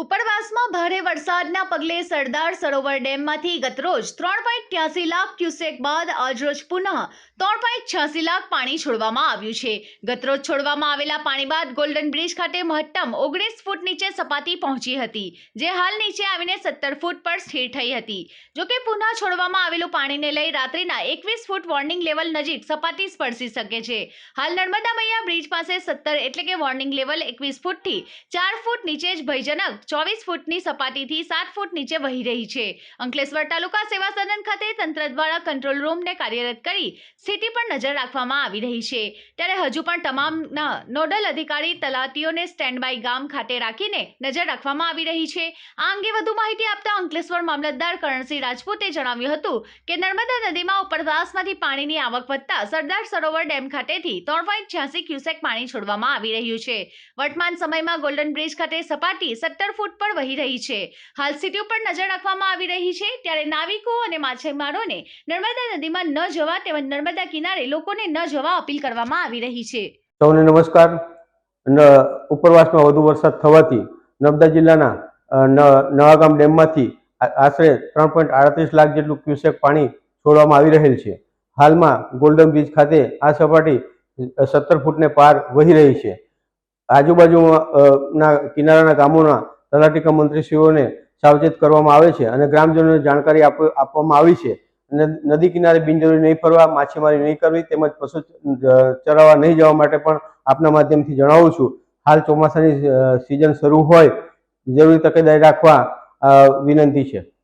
ઉપરવાસમાં ભારે વરસાદના પગલે સરદાર સરોવર ડેમમાંથી ગતરોજ ત્રણ પોઈન્ટ ત્યાસી લાખ ક્યુસેક બાદ આજરોજ પુનઃ ત્રણ પોઈન્ટ છ્યાસી લાખ પાણી છોડવામાં આવ્યું છે. ગતરોજ છોડવામાં આવેલા પાણી બાદ ગોલ્ડન બ્રિજ ખાતે મહત્તમ ઓગણીસ ફૂટ નીચે સપાટી પહોંચી હતી, જે હાલ નીચે આવીને સત્તર ફૂટ પર સ્થિર થઈ હતી. જોકે પુનઃ છોડવામાં આવેલું પાણીને લઈ રાત્રિના એકવીસ ફૂટ વોર્નિંગ લેવલ નજીક સપાટી સ્પર્શી શકે છે. હાલ નર્મદા મૈયા બ્રિજ પાસે સત્તર એટલે કે વોર્નિંગ લેવલ એકવીસ ફૂટથી ચાર ફૂટ નીચે જ ભયજનક ચોવીસ ફૂટની સપાટીથી સાત ફૂટ નીચે વહી રહી છે. અંકલેશ્વર તાલુકા સેવા સદન ખાતે તંત્ર દ્વારા કંટ્રોલ રૂમને કાર્યરત કરી સ્થિતિ પર નજર રાખવામાં આવી રહી છે. ત્યારે હજુ પણ તમામના નોડલ અધિકારી તલાટીઓને સ્ટેન્ડ બાય ગામ ખાતે રાખીને નજર રાખવામાં આવી રહી છે. આ અંગે વધુ માહિતી આપતા અંકલેશ્વર મામલતદાર કરણસિંહ રાજપૂતે જણાવ્યું હતું કે નર્મદા નદીમાં ઉપરવાસમાંથી પાણીની આવક વધતા સરદાર સરોવર ડેમ ખાતેથી ત્રણ પોઈન્ટ છ્યાસી ક્યુસેક પાણી છોડવામાં આવી રહ્યું છે. વર્તમાન સમયમાં ગોલ્ડન બ્રિજ ખાતે સપાટી સત્તર ફૂટ પર વહી રહી છે. હાલ સ્થિતિ ઉપર નજર રાખવામાં આવી રહી છે. ત્યારે નાવિકો અને માછીમારોને નર્મદા નદીમાં ન જવા તેમજ નર્મદા કિનારે લોકોને ન જવા અપીલ કરવામાં આવી રહી છે. સૌને નમસ્કાર. ઉપરવાસમાં વધુ વરસાદ થવાથી નર્મદા જિલ્લાના નવાગામ ડેમમાંથી આશરે ત્રણ પોઈન્ટ આડત્રીસ લાખ જેટલું ક્યુસેક પાણી છોડવામાં આવી રહેલ છે. હાલમાં ગોલ્ડન બ્રિજ ખાતે આ સપાટી સત્તર ફૂટને પાર વહી રહી છે. આજુબાજુ ના, કિનારાના ગામોના તલાટીકા મંત્રીશ્રીઓને સાવચેત કરવામાં આવે છે અને ગ્રામજનોને જાણકારી આપ- આપવામાં આવી છે. નદી કિનારે બિનજરૂરી નહીં ફરવા, માછીમારી નહીં કરવી તેમજ પશુ ચરાવવા નહીં જવા માટે પણ આપના માધ્યમથી જણાવું છું. હાલ ચોમાસાની સિઝન શરૂ હોય, જરૂરી તકેદારી રાખવા વિનંતી છે.